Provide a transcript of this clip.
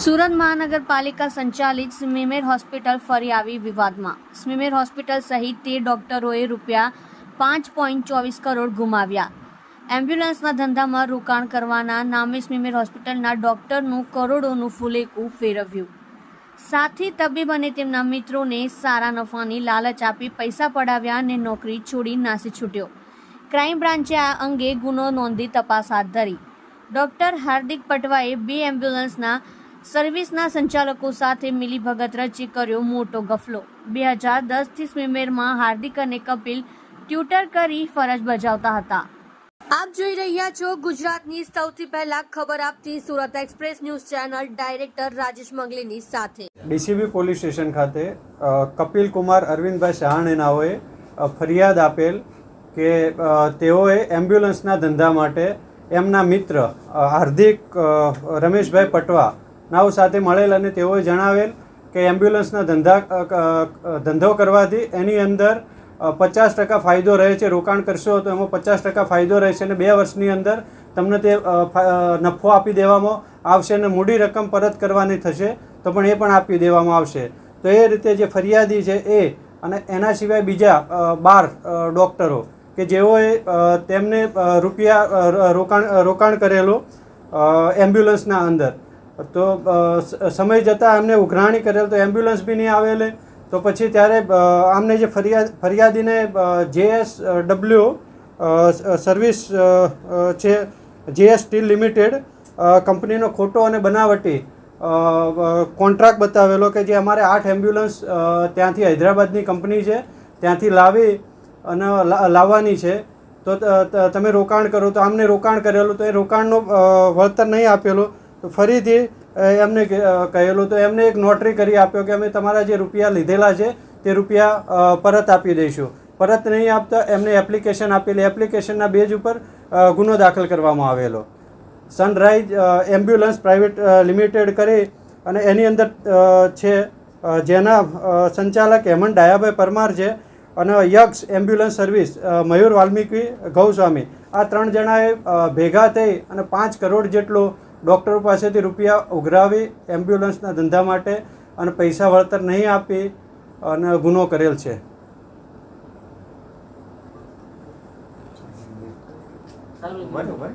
સુરત મહાનગરપાલિકા સંચાલિત સ્મીમેર હોસ્પિટલ ફરી આવી વિવાદમાં. સ્મીમેર હોસ્પિટલ સહિત તેર ડોક્ટરોએ રૂપિયા પાંચ પોઈન્ટ ચોવીસ કરોડ ગુમાવ્યા. એમ્બ્યુલન્સના ધંધામાં રોકાણ કરવાના નામે સ્મીમેર હોસ્પિટલના ડોક્ટરનું કરોડોનું ફુલેકું ફેરવ્યું. સાથી તબીબ અને તેમના મિત્રોને સારા નફાની લાલચ આપી પૈસા પડાવ્યા અને નોકરી છોડી નાસી છૂટ્યો. ક્રાઇમ બ્રાન્ચે આ અંગે ગુનો નોંધી તપાસ હાથ ધરી. ડોક્ટર હાર્દિક પટવાએ બે એમ્બ્યુલન્સના સર્વિસના સંચાલકો સાથે મિલીભગત રચી કર્યો મોટો ગફલો. બે હજાર દસથી સ્વિમેરમાં હાર્દિક અને કપિલ ટ્યુટર કરી ફરજ બજાવતા હતા. આપ જોઈ રહ્યા છો ગુજરાતની સૌથી પહેલા ખબર આપતી Surat express news channel director Rajesh મંગલીની સાથે. ડીસીબી પોલીસ સ્ટેશન ખાતે કપિલ કુમાર અરવિંદભાઈ ચહાણેનાઓએ ફરિયાદ આપેલ કે તેઓએ એમ્બ્યુલન્સના ધંધા માટે એમના મિત્ર હાર્દિક રમેશભાઈ પટવા નાઓ સાથે મળેલ અને તેઓએ જણાવેલ કે એમ્બ્યુલન્સના ધંધા ધંધો કરવાથી એની અંદર પચાસ ટકા ફાયદો રહે છે, રોકાણ કરશો તો એમાં પચાસ ટકા ફાયદો રહેશે અને બે વર્ષની અંદર તમને તે નફો આપી દેવામાં આવશે અને મૂડી રકમ પરત કરવાની થશે તો પણ એ પણ આપી દેવામાં આવશે. તો એ રીતે જે ફરિયાદી છે એ અને એના સિવાય બીજા બાર ડૉક્ટરો કે જેઓએ તેમને રૂપિયા રોકાણ રોકાણ કરેલું એમ્બ્યુલન્સના અંદર. તો સમય જતાં એમને ઉઘરાણી કરેલ, તો એમ્બ્યુલન્સ બી નહીં આવેલી. તો પછી ત્યારે આમને જે ફરિયાદ, ફરિયાદીને જેએસ ડબલ્યુ સર્વિસ છે, જેએસ સ્ટીલ લિમિટેડ કંપનીનો ખોટો અને બનાવટી કોન્ટ્રાક્ટ બતાવેલો કે જે અમારે આઠ એમ્બ્યુલન્સ ત્યાંથી હૈદરાબાદની કંપની છે, ત્યાંથી લાવી અને લાવવાની છે. ત- તમે રોકાણ કરો. તો આમને રોકાણ કરેલું. તો એ રોકાણનું વળતર નહીં આપેલું. તો ફરીથી એમને કહેલું. તો એમને એક નોટરી કરી આપ્યો કે અમે તમારા જે રૂપિયા લીધેલા છે, તે રૂપિયા પરત આપી દઈશું. પરત નહીં આપતા એમને એપ્લિકેશન આપેલી. એપ્લિકેશનના બેજ ઉપર ગુનો દાખલ કરવામાં આવેલો. સનરાઈઝ એમ્બ્યુલન્સ પ્રાઇવેટ લિમિટેડ કરી અને એની અંદર છે જેના સંચાલક હેમંત ડાયાભાઈ પરમાર છે અને યક્ષ એમ્બ્યુલન્સ સર્વિસ મયુર વાલ્મીકી ગૌસ્વામી. આ ત્રણ જણાએ ભેગા થઈ અને પાંચ કરોડ જેટલો ડૉક્ટરો પાસેથી રૂપિયા ઉઘરાવી એમ્બ્યુલન્સના ધંધા માટે અને પૈસા વળતર નહીં આપી અને ગુનો કરેલ છે. બરોબર.